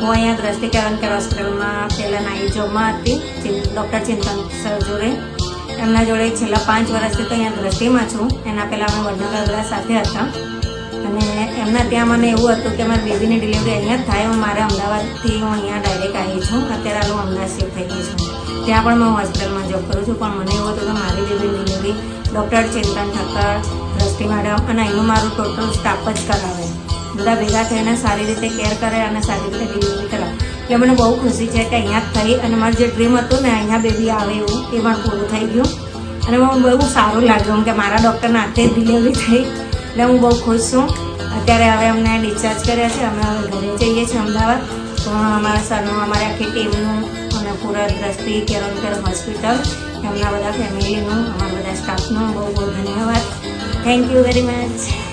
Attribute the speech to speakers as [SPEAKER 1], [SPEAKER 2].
[SPEAKER 1] હું અહીંયા દ્રષ્ટિ કેળવણ હોસ્પિટલમાં પહેલાં નાઈ જોબમાં હતી ડૉક્ટર ચિંતન સર જોડે. એમના જોડે છેલ્લા પાંચ વર્ષથી તો અહીંયા દ્રષ્ટિમાં છું. એના પહેલાં અમે વડનગર સાથે હતા. અને એમના ત્યાં મને એવું હતું કે મારી બેબીની ડિલિવરી અહીંયા જ થાય. હું મારે અમદાવાદથી હું અહીંયા ડાયરેક્ટ આવી છું. અત્યારે હું અમદાવાદ શિફ્ટ થઈ ગઈ છું. ત્યાં પણ હું હોસ્પિટલમાં જોબ કરું છું. પણ મને એવું હતું કે મારી બેબીની delivery doctor Chintan Thakkar, Drishti madam અને અહીંનું મારું ટોટલ સ્ટાફ જ કરાવે. બધા ભેગા થઈને સારી રીતે કેર કરે અને સારી રીતે ડિલિવરી કરાવે. એટલે મને બહુ ખુશી છે કે અહીંયા થઈ અને મારું જે ડ્રીમ હતું ને, અહીંયા બેબી આવે એવું, એ પણ પૂરું થઈ ગયું. અને મને બહુ સારું લાગ્યું કે મારા ડૉક્ટરના હાથે ડિલિવરી થઈ. એટલે હું બહુ ખુશ છું. અત્યારે હવે અમને ડિસ્ચાર્જ કર્યા છે, અમે હવે ઘરે જઈએ છીએ અમદાવાદ. તો અમારા સરનું અમારી આખી ટીમનું અને પૂરા દ્રષ્ટિ કેરન કેર હોસ્પિટલ એમના બધા ફેમિલીનું અમારા બધા સ્ટાફનું બહુ બહુ ધન્યવાદ. Thank you very much